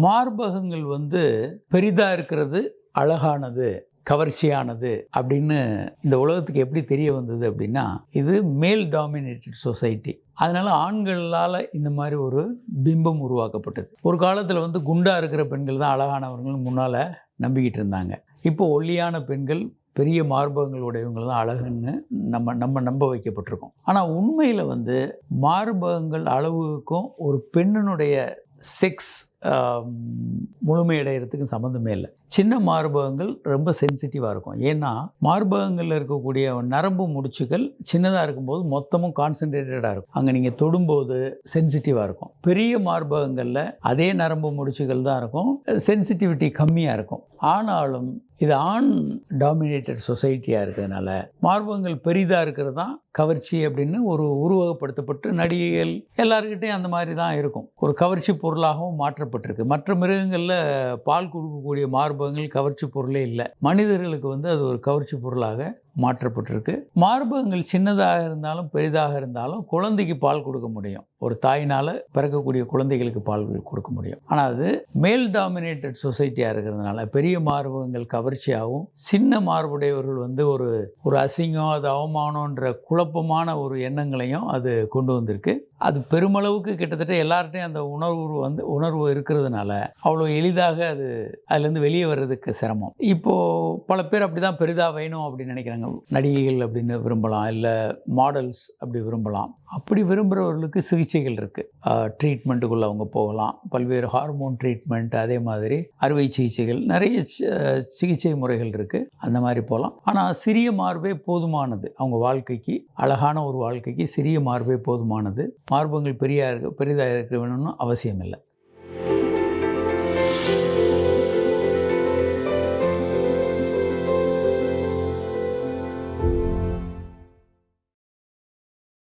மார்பகங்கள் வந்து பெரிதாக இருக்கிறது அழகானது கவர்ச்சியானது அப்படின்னு இந்த உலகத்துக்கு எப்படி தெரிய வந்தது அப்படின்னா இது மேல் டாமினேட்டட் சொசைட்டி அதனால் ஆண்களால் இந்த மாதிரி ஒரு பிம்பம் உருவாக்கப்பட்டது. ஒரு காலத்தில் வந்து குண்டாக இருக்கிற பெண்கள் தான் அழகானவர்கள் முன்னால் நம்பிக்கிட்டு இருந்தாங்க. இப்போ ஒல்லியான பெண்கள் பெரிய மார்பகங்கள் உடையவங்க தான் அழகுன்னு நம்ம நம்ம நம்ப வைக்கப்பட்டிருக்கோம். ஆனால் உண்மையில் வந்து மார்பகங்கள் அளவுக்கும் ஒரு பெண்ணினுடைய செக்ஸ் முழுமையடைகிறதுக்கும் சம்மந்தமே இல்லை. சின்ன மார்பகங்கள் ரொம்ப சென்சிட்டிவாக இருக்கும். ஏன்னா மார்பகங்களில் இருக்கக்கூடிய நரம்பு முடிச்சுகள் சின்னதாக இருக்கும்போது மொத்தமும் கான்சென்ட்ரேட்டடாக இருக்கும். அங்கே நீங்கள் தொடும்போது சென்சிட்டிவாக இருக்கும். பெரிய மார்பகங்களில் அதே நரம்பு முடிச்சுகள் தான் இருக்கும். சென்சிட்டிவிட்டி கம்மியாக இருக்கும். ஆனாலும் இது ஆண் டாமினேட்டட் சொசைட்டியாக இருக்கிறதுனால மார்பகங்கள் பெரிதாக இருக்கிறது தான் கவர்ச்சி அப்படின்னு ஒரு உருவகப்படுத்தப்பட்டு நடிகைகள் எல்லாருக்கிட்டையும் அந்த மாதிரி தான் இருக்கும். ஒரு கவர்ச்சி பொருளாகவும் மாற்றப்பட்டிருக்கு மற்ற மிருகங்களில் பால் கொடுக்கக்கூடிய மார்பகங்கள் கவர்ச்சி பொருளே இல்லை. மனிதர்களுக்கு வந்து அது ஒரு கவர்ச்சி பொருளாக மாற்றப்பட்டிருக்கு. மார்பகங்கள் சின்னதாக இருந்தாலும் பெரிதாக இருந்தாலும் குழந்தைக்கு பால் கொடுக்க முடியும். ஒரு தாயினால் பிறக்கக்கூடிய குழந்தைகளுக்கு பால் கொடுக்க முடியும். ஆனால் அது மேல் டாமினேட்டட் சொசைட்டியாக இருக்கிறதுனால பெரிய மார்பகங்கள் கவர்ச்சியாகவும் சின்ன மார்புடையவர்கள் வந்து ஒரு ஒரு அசிங்கம் அது அவமானன்ற குழப்பமான ஒரு எண்ணங்களையும் அது கொண்டு வந்திருக்கு. அது பெருமளவுக்கு கிட்டத்தட்ட எல்லார்ட்டையும் அந்த உணர்வு வந்து உணர்வு இருக்கிறதுனால அவ்வளோ எளிதாக அது அதுலேருந்து வெளியே வர்றதுக்கு சிரமம். இப்போது பல பேர் அப்படி தான் பெரிதாக வேணும் அப்படின்னு நினைக்கிறாங்க. நடிகைகள் அப்படின்னு விரும்பலாம் இல்லை மாடல்ஸ் அப்படி விரும்பலாம். அப்படி விரும்புகிறவர்களுக்கு சிகிச்சை சிகிச்சைகள் இருக்குது ட்ரீட்மெண்ட்டுக்குள்ளே அவங்க போகலாம். பல்வேறு ஹார்மோன் ட்ரீட்மெண்ட் அதே மாதிரி அறுவை சிகிச்சைகள் நிறைய சிகிச்சை முறைகள் இருக்குது அந்த மாதிரி போகலாம் ஆனால் சிறிய மார்பே போதுமானது. அவங்க வாழ்க்கைக்கு அழகான ஒரு வாழ்க்கைக்கு சிறிய மார்பே போதுமானது. மார்பங்கள் பெரிய இருக்க பெரிதாக இருக்க வேணும்னு அவசியம் இல்லை